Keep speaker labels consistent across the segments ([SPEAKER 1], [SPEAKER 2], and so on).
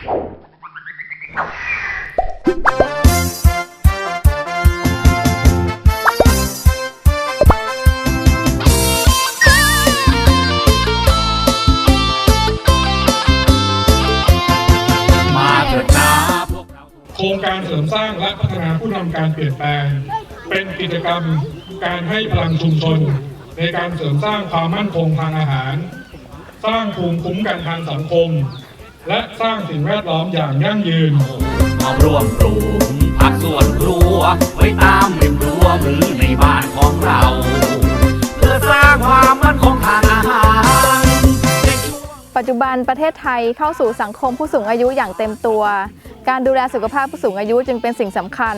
[SPEAKER 1] ครงการเสริมสร้างและพัฒนาผู้นำการเปลี่ยนแปลง เป็นกิจกรรมการให้พลังชุมชน ในการเสริมสร้างความมั่นคงทางอาหาร สร้างภูมิคุ้มกันทางสังคม และสร้างสิ่งแวดล้อมอย่างยั่งยืน
[SPEAKER 2] มาร่วมปลูกผักสวนครัว ไว้ตามริมรั้วหรือในบ้านของเรา เพื่อสร้างความมั่นคงทางอาหารในช่วง
[SPEAKER 3] ปัจจุบันประเทศไทยเข้าสู่สังคมผู้สูงอายุอย่างเต็มตัว การดูแลสุขภาพผู้สูงอายุจึงเป็นสิ่งสำคัญ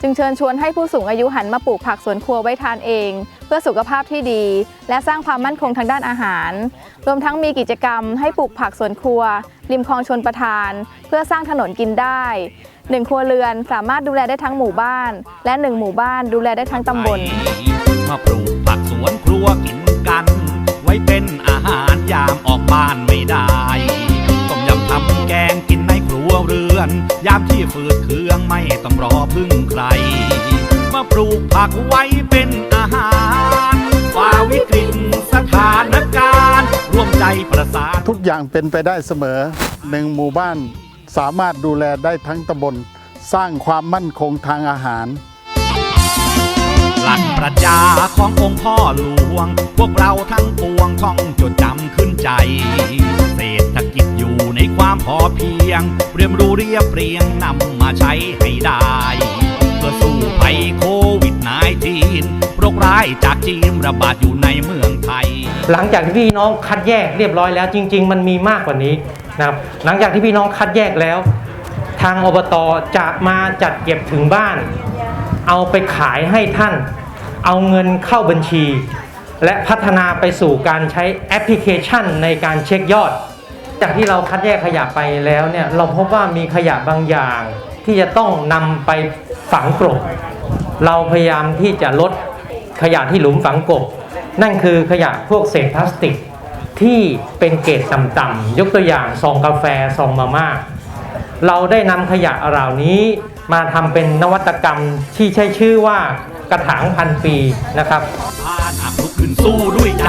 [SPEAKER 3] จึงเชิญชวนให้ผู้สูงอายุหันมาปลูกผักสวนครัวไว้ทานเอง เพื่อสุขภาพที่ดี และสร้างความมั่นคงทางด้านอาหาร รวมทั้งมีกิจกรรมให้ปลูกผักสวนครัว ริมคลองชนประทาน เพื่อสร้างถนนกินได้หนึ่งครัวเรือนสามารถดูแลได้ทั้งหมู่บ้าน และหนึ่งหมู่บ้านดูแลได้ทั้งตำบล
[SPEAKER 2] มาปลูกผักสวนครัวกินกัน ไว้เป็นอา อนยามที่ฝืดเครื่องไม่ต้องรอพึ่งใคร มาปลูกผักไว้เป็นอาหารฝ่าวิกฤตสถานการณ์ร่วมใจประสาน
[SPEAKER 4] ทุกอย่างเป็นไปได้เสมอหนึ่งหมู่บ้านสามารถดูแลได้ทั้งตำบล สร้างความมั่นคงทางอาหาร
[SPEAKER 2] หลักปรัชญาขององค์พ่อหลวง พวกเราทั้งปวงท่องจดจำขึ้นใจ พอเพียง เรียมรู้เรียบเรียงนำมาใช้ให้ได้ เพื่อสู้ภัยโควิด -19 โรคร้ายจากจีนระบาดอยู่ในเมืองไทย
[SPEAKER 5] หลังจากที่พี่น้องคัดแยกเรียบร้อยแล้วจริง ๆ มันมีมากกว่านี้นะครับหลังจากที่พี่น้องคัดแยกแล้ว ทางอบตจะมาจัดเก็บถึงบ้าน เอาไปขายให้ท่าน เอาเงินเข้าบัญชี และพัฒนาไปสู่การใช้แอปพลิเคชันในการเช็คยอด จากที่เราคัดแยกขยะไปแล้วเนี่ยเราพบว่ามีขยะบางอย่างที่จะต้องนำไปฝังกลบ เราพยายามที่จะลดขยะที่หลุมฝังกบนั่นคือขยะพวกเศษพลาสติกที่เป็นเกรดต่ำๆยกตัวอย่างซองกาแฟซองมาม่าเราได้นำขยะเหล่านี้มาทำเป็นนวัตกรรมที่ใช้ชื่อว่ากระถางพันปีนะครับ
[SPEAKER 2] พาทุกขึ้นสู้ด้วยใจ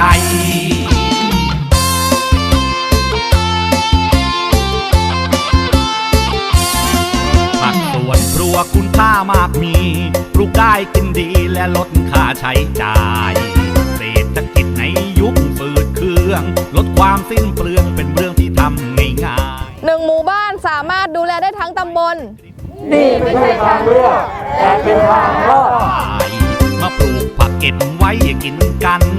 [SPEAKER 2] วนครัวคุณค่ามากมีปลูกได้กินดีและลดค่าใช้จ่ายเศรษฐกิจในยุคฝืดเครื่อง ลดความสิ้นเปลืองเป็นเรื่องที่ทำง่ายๆ
[SPEAKER 3] หนึ่งหมู่บ้านสามารถดูแลได้ทั้งตำบล
[SPEAKER 2] มาปลูกผักเก็บไว้กินกันเรารู้เท่าทัน